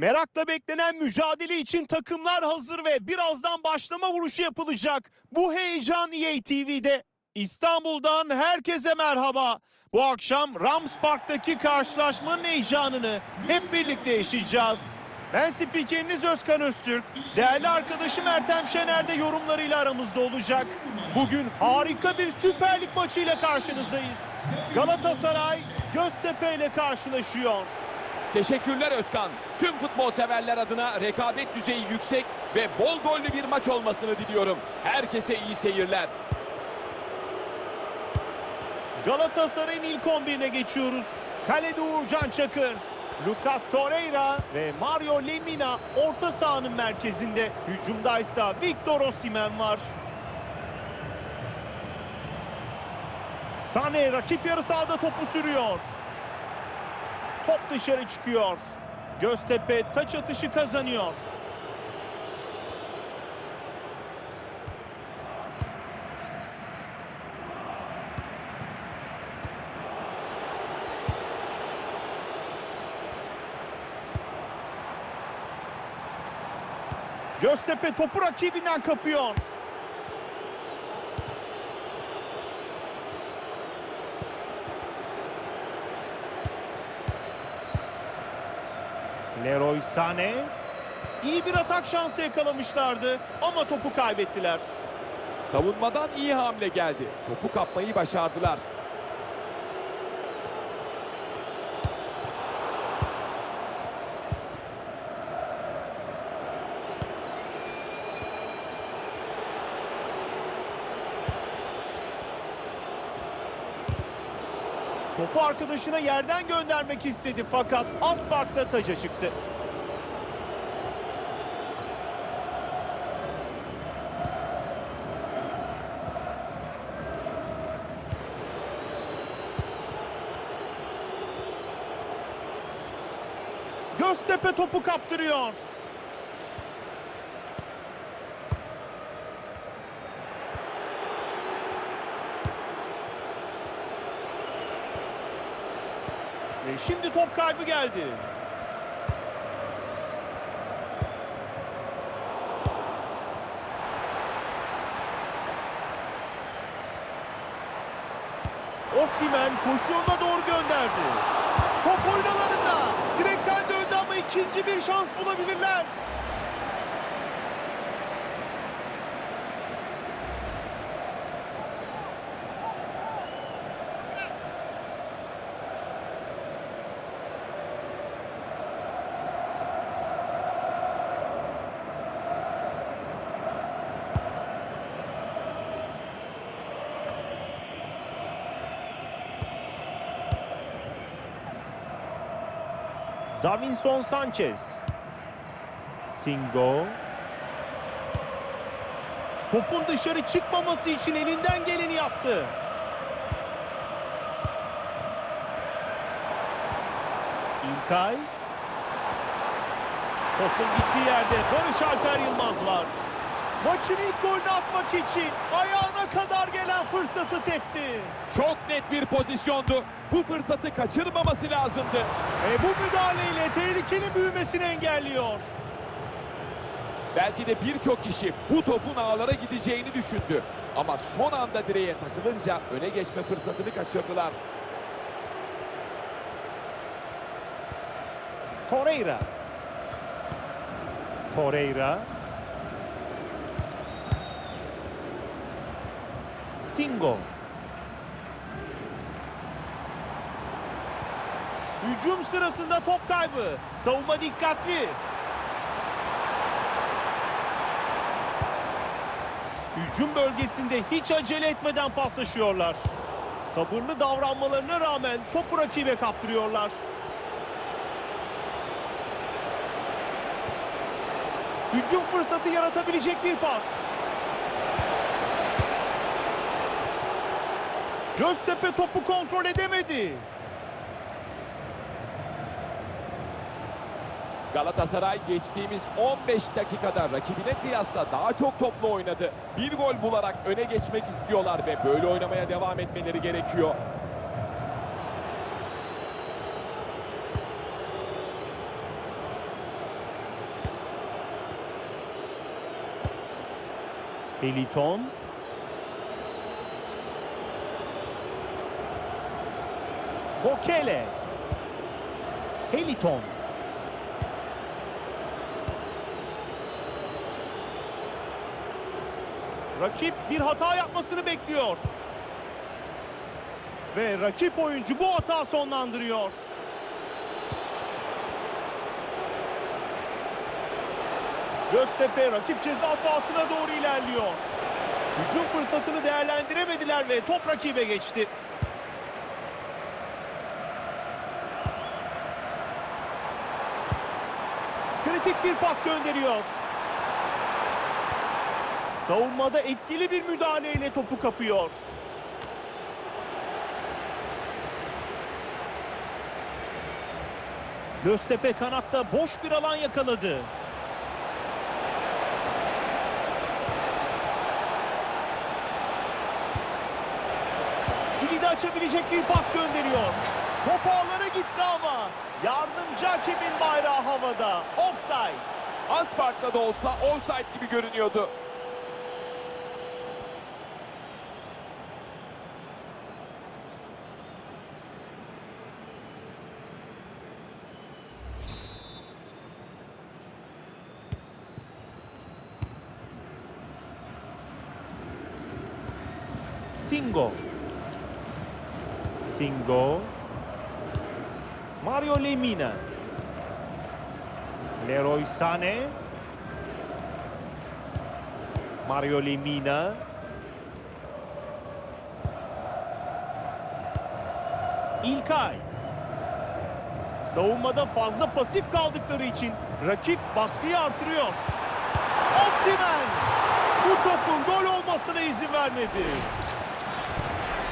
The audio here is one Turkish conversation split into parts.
Merakla beklenen mücadele için takımlar hazır ve birazdan başlama vuruşu yapılacak. Bu heyecan EA TV'de. İstanbul'dan herkese merhaba. Bu akşam Rams Park'taki karşılaşmanın heyecanını hep birlikte yaşayacağız. Ben spikeriniz Özkan Öztürk. Değerli arkadaşım Ertem Şener de yorumlarıyla aramızda olacak. Bugün harika bir Süper Lig maçıyla karşınızdayız. Galatasaray Göztepe ile karşılaşıyor. Teşekkürler Özkan. Tüm futbol severler adına rekabet düzeyi yüksek ve bol gollü bir maç olmasını diliyorum. Herkese iyi seyirler. Galatasaray'ın ilk 11'ine geçiyoruz. Kalede Uğurcan Çakır, Lucas Torreira ve Mario Lemina orta sahanın merkezinde. Hücumdaysa Victor Osimhen var. Sane rakip yarı sahada topu sürüyor. Top dışarı çıkıyor. Göztepe taç atışı kazanıyor. Göztepe topu rakibinden kapıyor. Leroy Sané iyi bir atak şansı yakalamışlardı ama topu kaybettiler. Savunmadan iyi hamle geldi. Topu kapmayı başardılar. Topu arkadaşına yerden göndermek istedi fakat az farkla taca çıktı. Göztepe topu kaptırıyor. Ve şimdi top kaybı geldi. Osimhen koşu yoluna doğru gönderdi. Top oynalarında. Direkten döndü ama ikinci bir şans bulabilirler. Davinson Sanchez. Singo. Topun dışarı çıkmaması için elinden geleni yaptı. İlkay. Tosun gittiği yerde Barış Alper Yılmaz var. Maçın ilk golünü atmak için ayağına kadar gelen fırsatı tepti. Çok net bir pozisyondu. Bu fırsatı kaçırmaması lazımdı. Ve bu müdahaleyle tehlikenin büyümesini engelliyor. Belki de birçok kişi bu topun ağlara gideceğini düşündü. Ama son anda direğe takılınca öne geçme fırsatını kaçırdılar. Torreira. Torreira. Singo. Hücum sırasında top kaybı. Savunma dikkatli. Hücum bölgesinde hiç acele etmeden paslaşıyorlar. Sabırlı davranmalarına rağmen topu rakibe kaptırıyorlar. Hücum fırsatı yaratabilecek bir pas. Göztepe topu kontrol edemedi. Galatasaray geçtiğimiz 15 dakikada rakibine kıyasla daha çok toplu oynadı. Bir gol bularak öne geçmek istiyorlar ve böyle oynamaya devam etmeleri gerekiyor. Eliton Bokele. Heliton. Rakip bir hata yapmasını bekliyor. Ve rakip oyuncu bu hata sonlandırıyor. Göztepe rakip ceza sahasına doğru ilerliyor. Hücum fırsatını değerlendiremediler ve top rakibe geçti. Kritik bir pas gönderiyor. Savunmada etkili bir müdahaleyle topu kapıyor. Göztepe kanatta boş bir alan yakaladı. Kilidi açabilecek bir pas gönderiyor. Top ağlara gitti ama yardımcı hakemin bayrağı havada. Offside. Az farkla da olsa offside gibi görünüyordu. Singo. Singo. Mario Lemina. Leroy Sané. Mario Lemina. İlkay. Savunmada fazla pasif kaldıkları için rakip baskıyı artırıyor. Osimhen bu topun gol olmasına izin vermedi.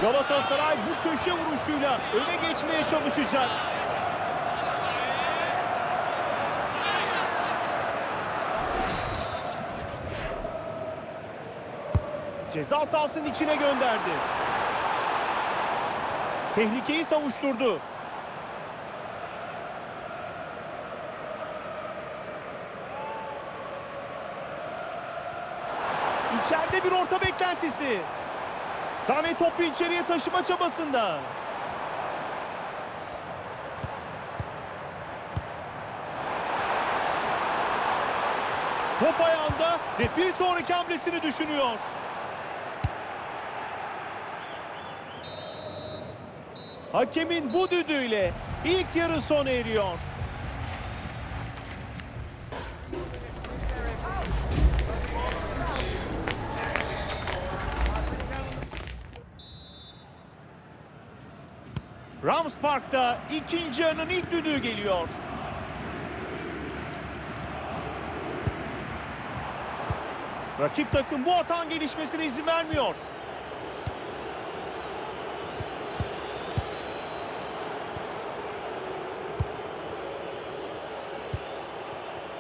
Galatasaray bu köşe vuruşuyla öne geçmeye çalışacak. Ceza sahasının içine gönderdi. Tehlikeyi savuşturdu. İçeride bir orta beklentisi. Sane topu içeriye taşıma çabasında. Top ayağında ve bir sonraki hamlesini düşünüyor. Hakemin bu düdüğüyle ilk yarı sona eriyor. Rams Park'ta ikinci yarının ilk düdüğü geliyor. Rakip takım bu atan gelişmesine izin vermiyor.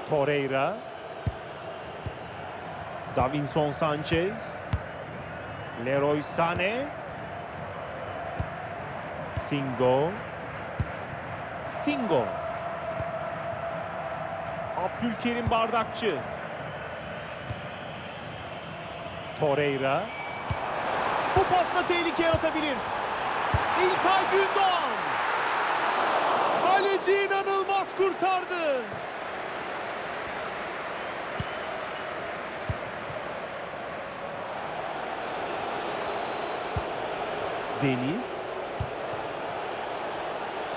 Torreira. Davinson Sanchez. Leroy Sané. Singo. Singo. Abdülkerim Bardakçı. Torreira. Bu pasla tehlike yaratabilir. İlkay Gündoğan. Kaleci inanılmaz kurtardı. Deniz.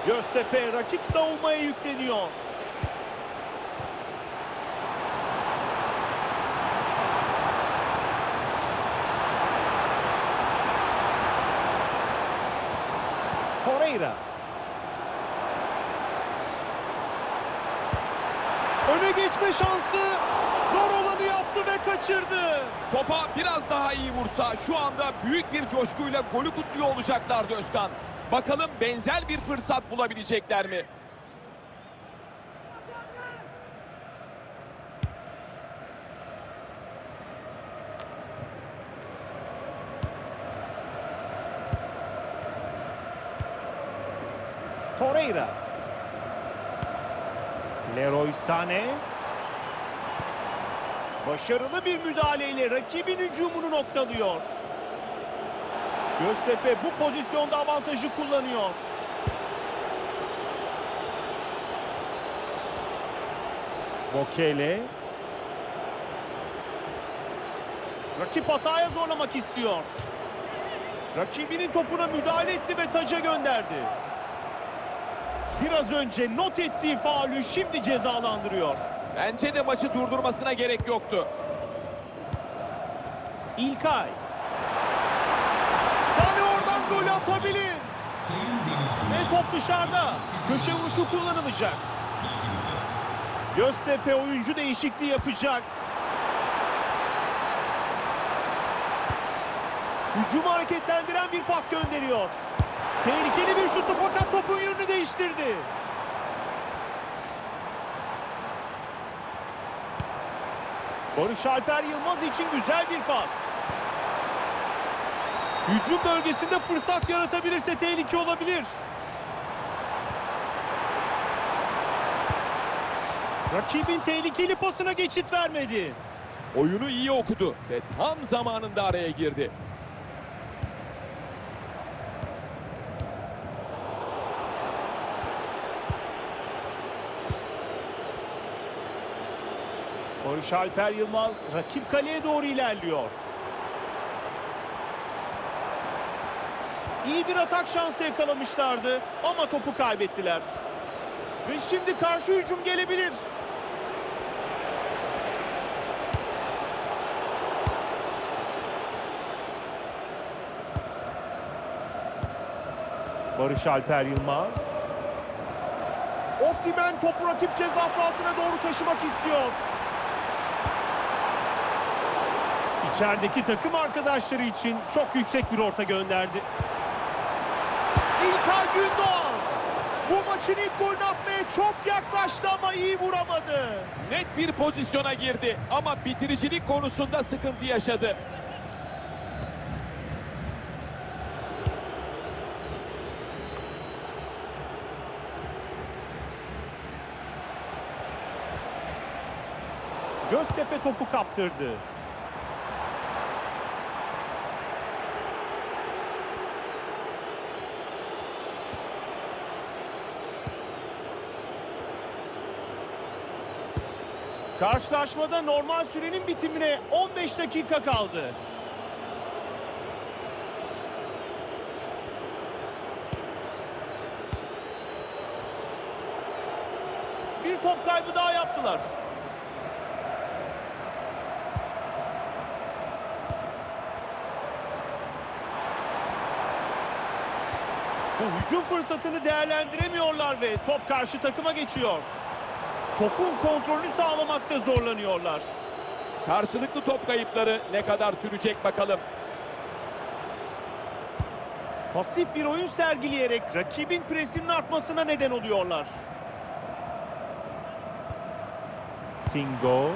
Göztepe rakip savunmaya yükleniyor. Torreira. Öne geçme şansı. Zor olanı yaptı ve kaçırdı. Topa biraz daha iyi vursa şu anda büyük bir coşkuyla golü kutluyor olacaklardı Özkan. Bakalım benzer bir fırsat bulabilecekler mi? Torreira. Leroy Sané. Başarılı bir müdahaleyle rakibin hücumunu noktalıyor. Göztepe bu pozisyonda avantajı kullanıyor. Bokele. Rakip hataya zorlamak istiyor. Rakibinin topuna müdahale etti ve taca gönderdi. Biraz önce not ettiği faulü şimdi cezalandırıyor. Bence de maçı durdurmasına gerek yoktu. İlkay. Sami oradan gol atabilir. Ve top dışarıda. Köşe vuruşu kullanılacak. Göztepe oyuncu değişikliği yapacak. Hücumu hareketlendiren bir pas gönderiyor. Tehlikeli bir şuttu fakat topun yönünü değiştirdi. Barış Alper Yılmaz için güzel bir pas. Hücum bölgesinde fırsat yaratabilirse tehlike olabilir. Rakibin tehlikeli pasına geçit vermedi. Oyunu iyi okudu ve tam zamanında araya girdi. Barış Alper Yılmaz rakip kaleye doğru ilerliyor. İyi bir atak şansı yakalamışlardı ama topu kaybettiler. Ve şimdi karşı hücum gelebilir. Barış Alper Yılmaz. Osimhen topu rakip ceza sahasına doğru taşımak istiyor. İçerideki takım arkadaşları için çok yüksek bir orta gönderdi. İlkay Gündoğan. Bu maçın ilk golünü atmaya çok yaklaştı ama iyi vuramadı. Net bir pozisyona girdi ama bitiricilik konusunda sıkıntı yaşadı. Göztepe topu kaptırdı. Karşılaşmada normal sürenin bitimine 15 dakika kaldı. Bir top kaybı daha yaptılar. Bu hücum fırsatını değerlendiremiyorlar ve top karşı takıma geçiyor. Topun kontrolünü sağlamakta zorlanıyorlar. Karşılıklı top kayıpları ne kadar sürecek bakalım. Pasif bir oyun sergileyerek rakibin presinin artmasına neden oluyorlar. Singo.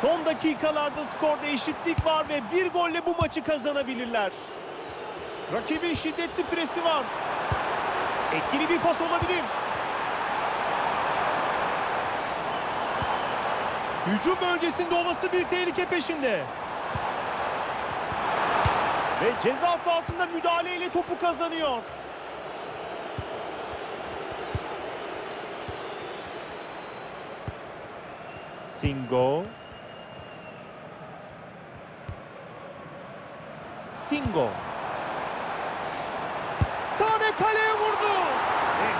Son dakikalarda skorda eşitlik var ve bir golle bu maçı kazanabilirler. Rakibin şiddetli presi var. Etkili bir pas olabilir. Hücum bölgesinde olası bir tehlike peşinde. Ve ceza sahasında müdahaleyle topu kazanıyor. Singo. Singo. Sane kaleye vurdu.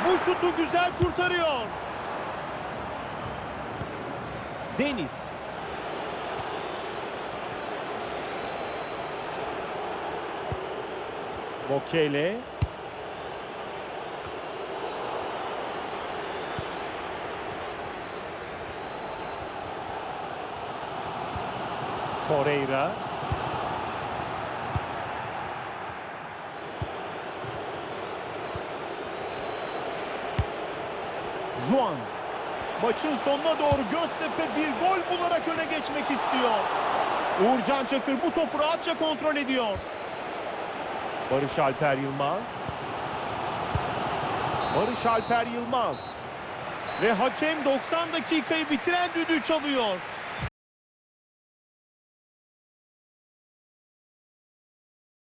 Bu şutu güzel kurtarıyor. Deniz. Bokele. Torreira. Juan. Maçın sonuna doğru Göztepe bir gol bularak öne geçmek istiyor. Uğurcan Çakır bu topu rahatça kontrol ediyor. Barış Alper Yılmaz. Barış Alper Yılmaz. Ve hakem 90 dakikayı bitiren düdüğü çalıyor.